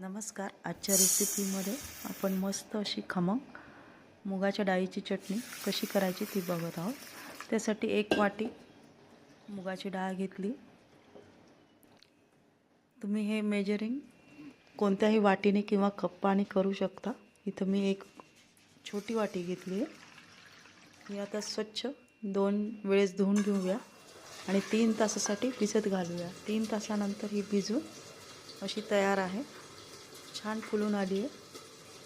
नमस्कार. आजच्या रेसिपीमध्ये आपण मस्त अशी खमंग मुगाच्या डाळीची चटणी कशी करायची ती बघत आहोत. त्यासाठी एक वाटी मुगाची डाळ घेतली. तुम्ही हे मेजरिंग कोणत्याही वाटीने किंवा कप्पाने करू शकता. इथं मी एक छोटी वाटी घेतली आहे. ही आता स्वच्छ दोन वेळेस धुवून घेऊया आणि तीन तासासाठी भिजत घालूया. तीन तासानंतर ही भिजून अशी तयार आहे. छान फुलून आली आहे.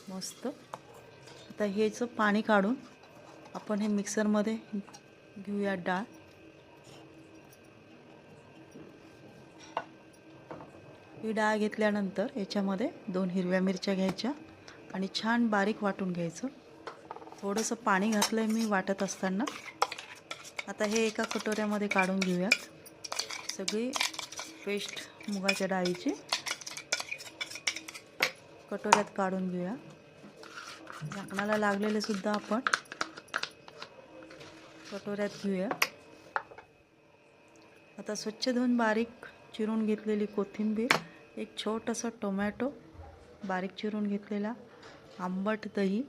मस्त. आता हेचं पाणी काढून आपण हे मिक्सरमध्ये घेऊया डाळ. ही डाळ घेतल्यानंतर याच्यामध्ये दोन हिरव्या मिरच्या घ्यायच्या आणि छान बारीक वाटून घ्यायचं. थोडंसं पाणी घातलं आहे मी वाटत असताना. आता हे एका कटोऱ्यामध्ये काढून घेऊयात सगळी पेस्ट मुगाच्या डाळीची. कटोऱ्यात काढून घेऊया. झाकणाला लागलेले सुद्धा आपण कटोऱ्यात घेऊया. आता स्वच्छ धुवून बारीक चिरून घेतलेली कोथिंबीर एक छोटंसं टोमॅटो बारीक चिरून घेतलेला आंबट दही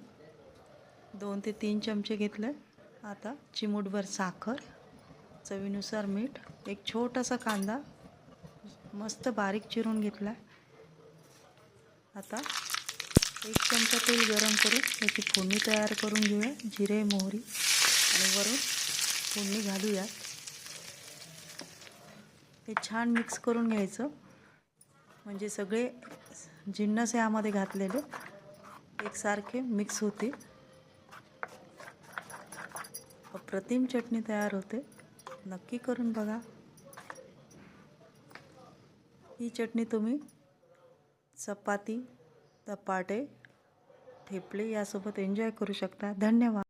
दोन ते तीन चमचे घेतले. आता चिमूटभर साखर चवीनुसार मीठ एक छोटासा कांदा मस्त बारीक चिरून घेतला. आता एक चमचा तेल गरम करून त्याची फोडणी तयार करून घेऊया जिरे मोहरी आणि वरून फोडणी घालूया हे छान मिक्स करून घ्यायचं. म्हणजे सगळे जिन्नस यामध्ये घातलेले एकसारखे मिक्स होते अप्रतिम चटणी तयार होते. नक्की करून बघा. ही चटणी तुम्ही चपाती धपाटे ठेपले यासोबत एन्जॉय करू शकता. धन्यवाद.